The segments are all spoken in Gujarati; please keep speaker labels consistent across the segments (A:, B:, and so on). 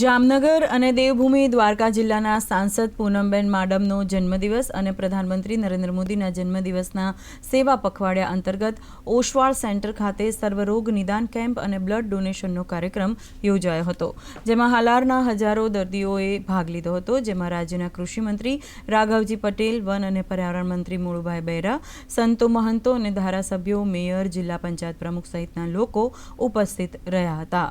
A: જામનગર અને દેવભૂમિ દ્વારકા જિલ્લાના સાંસદ પૂનમબેન માડમનો જન્મદિવસ અને પ્રધાનમંત્રી નરેન્દ્ર મોદીના જન્મદિવસના સેવા પખવાડિયા અંતર્ગત ઓશવાળ સેન્ટર ખાતે સર્વરોગ નિદાન કેમ્પ અને બ્લડ ડોનેશનનો કાર્યક્રમ યોજાયો હતો, જેમાં હાલારના હજારો દર્દીઓએ ભાગ લીધો હતો. જેમાં રાજ્યના કૃષિમંત્રી રાઘવજી પટેલ, વન અને પર્યાવરણ મંત્રી મુળુભાઈ બહેરા સંતો મહંતો અને ધારાસભ્યો, મેયર, જિલ્લા પંચાયત પ્રમુખ સહિતના લોકો ઉપસ્થિત રહ્યા હતા.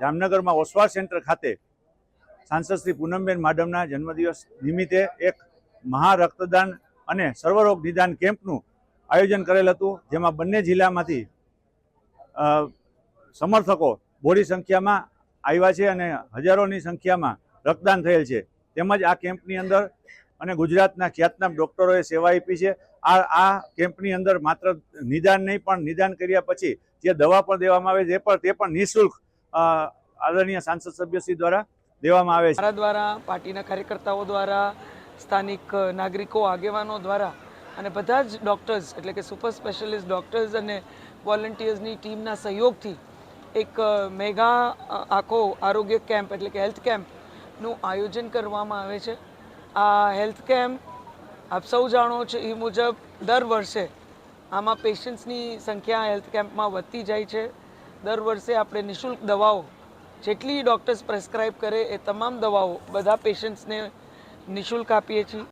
B: જામનગરમાં ઓસવાળ સેન્ટર ખાતે સાંસદ શ્રી પૂનમબેન માડમના જન્મદિવસ નિમિત્તે એક મહા રક્તદાન અને સર્વરોગ નિદાન કેમ્પનું આયોજન કરેલ હતું, જેમાં બંને જિલ્લામાંથી સમર્થકો બોડી સંખ્યામાં આવ્યા છે અને હજારોની સંખ્યામાં રક્તદાન થયેલ છે. તેમજ આ કેમ્પની અંદર અને ગુજરાતના ખ્યાતનામ ડૉક્ટરોએ સેવા આપી છે. આ આ કેમ્પની અંદર માત્ર નિદાન નહીં પણ નિદાન કર્યા પછી જે દવા પણ દેવામાં આવે છે, એ પણ, તે પણ નિઃશુલ્ક આદરણીય સાંસદ સભ્યશ્રી દ્વારા દેવામાં આવે છે.
C: મારા દ્વારા, પાર્ટીના કાર્યકર્તાઓ દ્વારા, સ્થાનિક નાગરિકો, આગેવાનો દ્વારા અને બધા જ ડૉક્ટર્સ એટલે કે સુપર સ્પેશિયાલિસ્ટ ડૉક્ટર્સ અને વોલન્ટિયર્સની ટીમના સહયોગથી એક મેગા આખો આરોગ્ય કેમ્પ એટલે કે હેલ્થ કેમ્પનું આયોજન કરવામાં આવે છે. આ હેલ્થ કેમ્પ આપ સૌ જાણો છો એ મુજબ દર વર્ષે આમાં પેશન્ટ્સની સંખ્યા હેલ્થ કેમ્પમાં વધતી જાય છે. દર વર્ષે આપણે નિઃશુલ્ક દવાઓ, જેટલી ડૉક્ટર્સ પ્રેસ્ક્રાઇબ કરે એ તમામ દવાઓ બધા પેશન્ટ્સને નિઃશુલ્ક આપીએ છીએ.